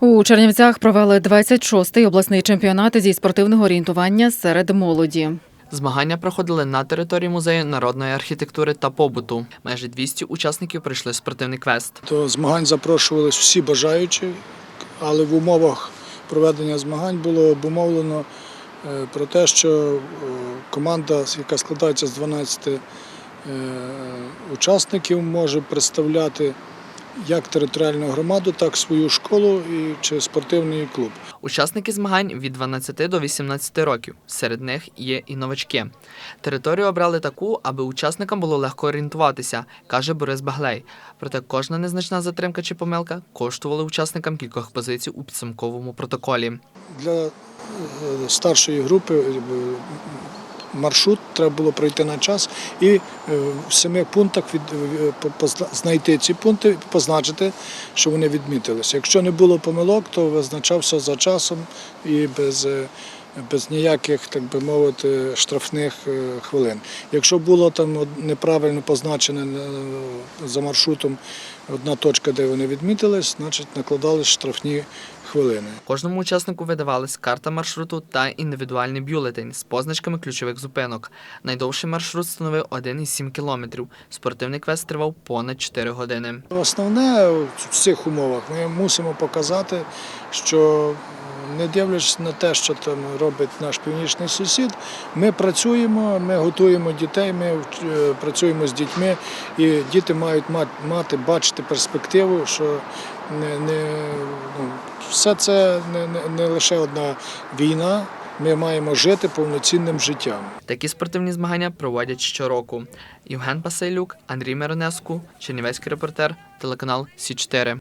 У Чернівцях провели 26-й обласний чемпіонат зі спортивного орієнтування серед молоді. Змагання проходили на території музею народної архітектури та побуту. Майже 200 учасників пройшли спортивний квест. До змагань запрошувались всі бажаючі, але в умовах проведення змагань було обумовлено е, про те, що е, команда, яка складається з 12 е, учасників, може представляти як територіальну громаду, так і свою школу і чи спортивний клуб. Учасники змагань від 12 до 18 років. Серед них є і новачки. Територію обрали таку, аби учасникам було легко орієнтуватися, каже Борис Баглей. Проте кожна незначна затримка чи помилка коштувала учасникам кількох позицій у підсумковому протоколі. Для е, старшої групи е, маршрут треба було пройти на час і е, в семи пунктах від, е, знайти ці пункти, позначити, що вони відмітилися. Якщо не було помилок, то визначався за часом і без, е, без ніяких, так би мовити, штрафних хвилин. Якщо було там неправильно позначене е, за маршрутом одна точка, де вони відмітились, значить накладались штрафні хвилини. Кожному учаснику видавалась карта маршруту та індивідуальний бюлетень з позначками ключових зупинок. Найдовший маршрут становив 1,7 кілометрів. Спортивний квест тривав понад 4 години. Основне в цих умовах ми мусимо показати, що не дивлячись на те, що там робить наш північний сусід, ми працюємо, ми готуємо дітей, ми е, працюємо з дітьми, і діти мають мати, мати бачити перспективу, що не, не, ну, все це не, лише одна війна. Ми маємо жити повноцінним життям. Такі спортивні змагання проводять щороку. Євген Пасейлюк, Андрій Миронеску, Чернівецький репортер, телеканал Сі 4